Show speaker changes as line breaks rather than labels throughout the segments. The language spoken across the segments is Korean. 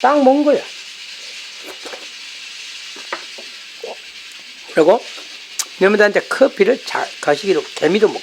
딱 먹은 거야. 그리고 너희들한테 커피를 자, 가시기로 개미도 먹어.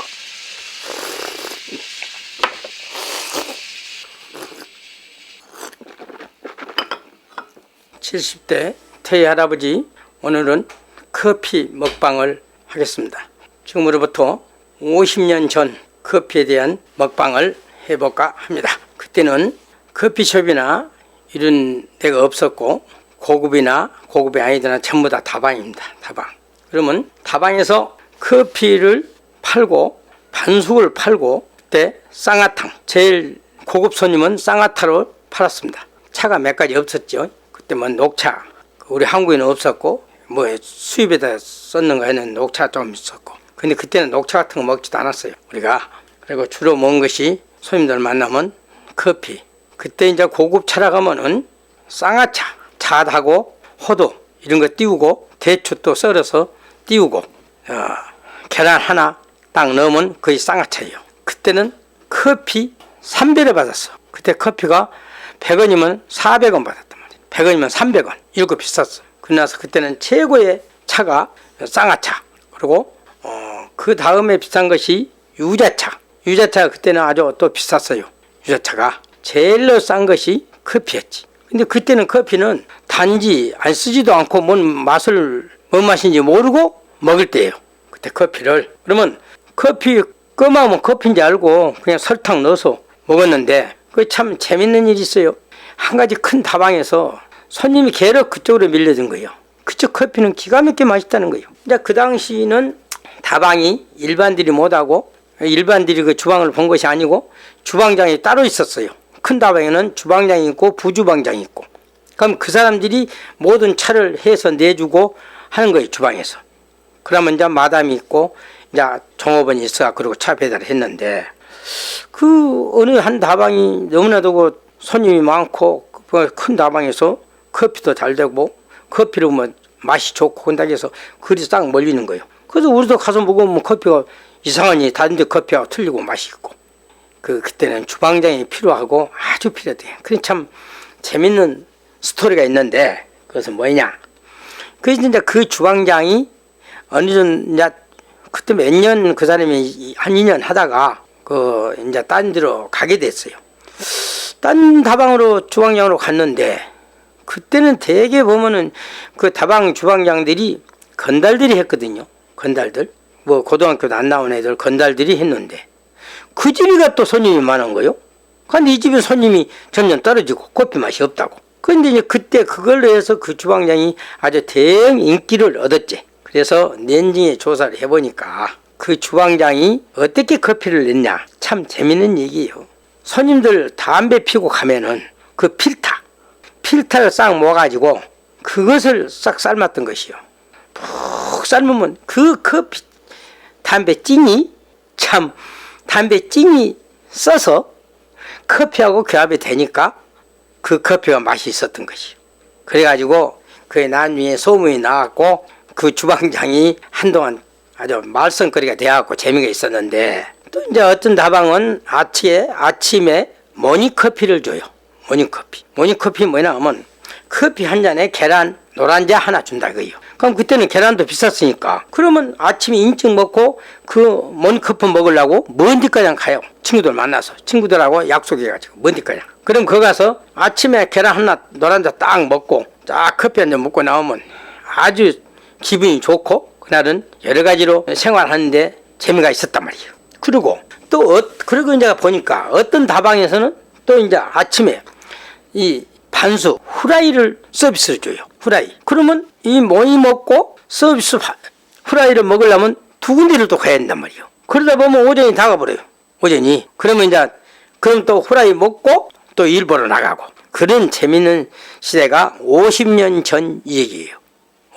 (70대) 태희 할아버지 오늘은 커피 먹방을 하겠습니다 지금으로부터 (50년) 전 커피에 대한 먹방을 해볼까 합니다 그때는 커피숍이나 이런 데가 없었고 고급이나 고급이 아니더나 전부 다 다방입니다. 다방. 그러면 다방에서 커피를 팔고 반숙을 팔고 그때 쌍화탕 제일 고급 손님은 쌍화타로 팔았습니다. 차가 몇 가지 없었죠. 그때 뭐 녹차 그 우리 한국에는 없었고 뭐 수입에다 썼는 거에는 녹차 좀 있었고 근데 그때는 녹차 같은 거 먹지도 않았어요. 우리가 그리고 주로 먹은 것이 손님들 만나면 커피 그때 이제 고급 차라 가면은 쌍화차, 잣하고 호두 이런 거 띄우고 대추 또 썰어서 띄우고 어, 계란 하나 딱 넣으면 거의 쌍화차예요. 그때는 커피 3배를 받았어. 그때 커피가 100원이면 400원 받았단 말이야. 100원이면 300원. 이거 비쌌어. 그러나서 그때는 최고의 차가 쌍화차. 그리고 어, 그 다음에 비싼 것이 유자차. 유자차가 그때는 아주 또 비쌌어요. 유자차가. 제일로 싼 것이 커피였지. 근데 그때는 커피는 단지 안 쓰지도 않고 뭔 맛을 뭔 맛인지 모르고 먹을 때예요. 그때 커피를. 그러면 커피 껌하면 커피인지 알고 그냥 설탕 넣어서 먹었는데 그 참 재밌는 일이 있어요. 한 가지 큰 다방에서 손님이 계속 그쪽으로 밀려든 거예요. 그쪽 커피는 기가 막히게 맛있다는 거예요. 이제 그 당시는 다방이 일반들이 못하고 일반들이 그 주방을 본 것이 아니고 주방장이 따로 있었어요. 큰 다방에는 주방장이 있고 부주방장이 있고. 그럼 그 사람들이 모든 차를 해서 내주고 하는 거예요 주방에서. 그러면 이제 마담이 있고 이제 종업원이 있어 그리고 차 배달을 했는데 그 어느 한 다방이 너무나도 그 손님이 많고 그큰 다방에서 커피도 잘 되고 커피로 뭐 맛이 좋고 한다고 해서 그리 딱 몰리는 거예요. 그래서 우리도 가서 먹으면 커피가 이상하니 다른 데 커피하고 틀리고 맛이 있고 그 그때는 주방장이 필요하고 아주 필요해. 그게 참 재밌는 스토리가 있는데 그것은 뭐냐? 그래서 이제 그 주방장이 어느 정도 그때 몇 년 그 사람이 한 2년 하다가 그 이제 딴 데로 가게 됐어요. 딴 다방으로 주방장으로 갔는데 그때는 대개 보면은 그 다방 주방장들이 건달들이 했거든요. 건달들. 뭐 고등학교도 안 나온 애들 건달들이 했는데 그 집이가 또 손님이 많은 거요. 근데 이 집에 손님이 점점 떨어지고 커피 맛이 없다고. 근데 이제 그때 그걸로 해서 그 주방장이 아주 대형 인기를 얻었지. 그래서 년중에 조사를 해보니까 그 주방장이 어떻게 커피를 냈냐. 참 재밌는 얘기예요. 손님들 담배 피고 가면은 그 필타, 필타를 싹 모아가지고 그것을 싹 삶았던 것이요. 푹 삶으면 그 커피, 담배 찡이 참 담배 찡이 써서 커피하고 결합이 되니까 그 커피가 맛이 있었던 것이요. 그래가지고 그게 나중에 소문이 나왔고 그 주방장이 한동안 아주 말썽거리가 되어갖고 재미가 있었는데 또 이제 어떤 다방은 아침에 아침에 모닝커피를 줘요. 모닝커피. 모닝커피 뭐냐 하면 커피 한 잔에 계란 노란자 하나 준다 그요. 그럼 그때는 계란도 비쌌으니까 그러면 아침에 인증 먹고 그 모닝커피 먹으려고 먼 데까지 가요. 친구들 만나서 친구들하고 약속해가지고 먼 데까지. 그럼 거기 가서 아침에 계란 하나 노란자 딱 먹고 딱 커피 한 잔 먹고 나오면 아주 기분이 좋고 그날은 여러 가지로 생활하는데 재미가 있었단 말이에요. 그리고 또 어, 그리고 이제 보니까 어떤 다방에서는 또 이제 아침에 이 반수 후라이를 서비스를 줘요. 후라이. 그러면 이 모이 먹고 서비스 파- 후라이를 먹으려면 두 군데를 또 가야 된단 말이에요. 그러다 보면 오전이 다가버려요. 오전이. 그러면 이제 그럼 또 후라이 먹고 또 일 보러 나가고 그런 재밌는 시대가 50년 전 얘기예요.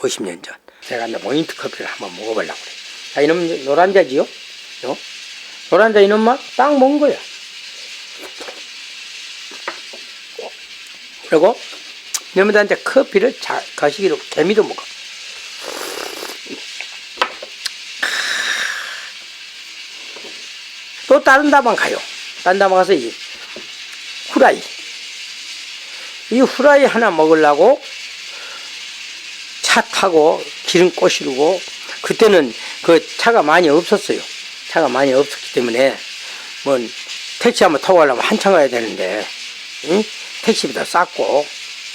50년 전. 제가 이제 모인트 커피를 한번 먹어보려고 그래. 자, 이놈 노란자지요? 요? 노란자 이놈 맛딱 먹은 거야. 그리고 너희들한테 커피를 자, 가시기로 개미도 먹어. 또 다른 다방 가요. 다른 다방 가서 이 후라이. 이 후라이 하나 먹으려고 차 타고 기름 꼬시르고 그때는 그 차가 많이 없었어요. 차가 많이 없었기 때문에 뭐 택시 한번 타고 가려면 한참 가야 되는데 응? 택시비도 쌌고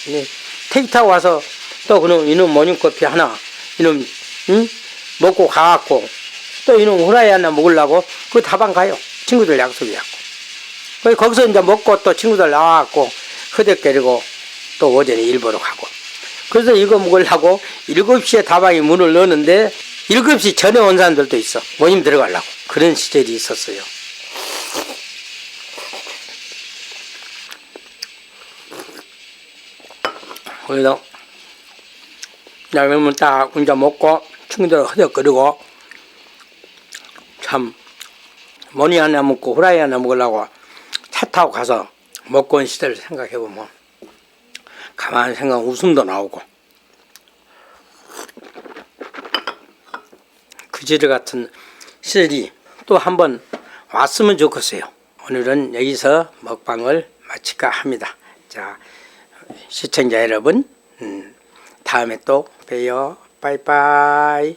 응? 택시 타고 와서 또 그놈 이놈 모닝 커피 하나 이놈 응? 먹고 가갖고 또 이놈 후라이 하나 먹으려고 그 다방 가요. 친구들 약속이갖고 거기 거기서 이제 먹고 또 친구들 나와갖고 흐덕거리고 또 오전에 일보러 가고 그래서 이거 먹으려고 7시에 다방에 문을 여는데 7시 전에 온 사람들도 있어 모임 들어가려고 그런 시절이 있었어요 그래서 라면은 딱 혼자 먹고 친구들 흐덕거리고 참 모니 하나 먹고 후라이 하나 먹으려고 차 타고 가서 먹고 온 시대를 생각해 보면 가만히 생각 웃음도 나오고 그지르 같은 시절이 또 한 번 왔으면 좋겠어요. 오늘은 여기서 먹방을 마칠까 합니다. 자 시청자 여러분 음, 다음에 또 봬요. 빠이빠이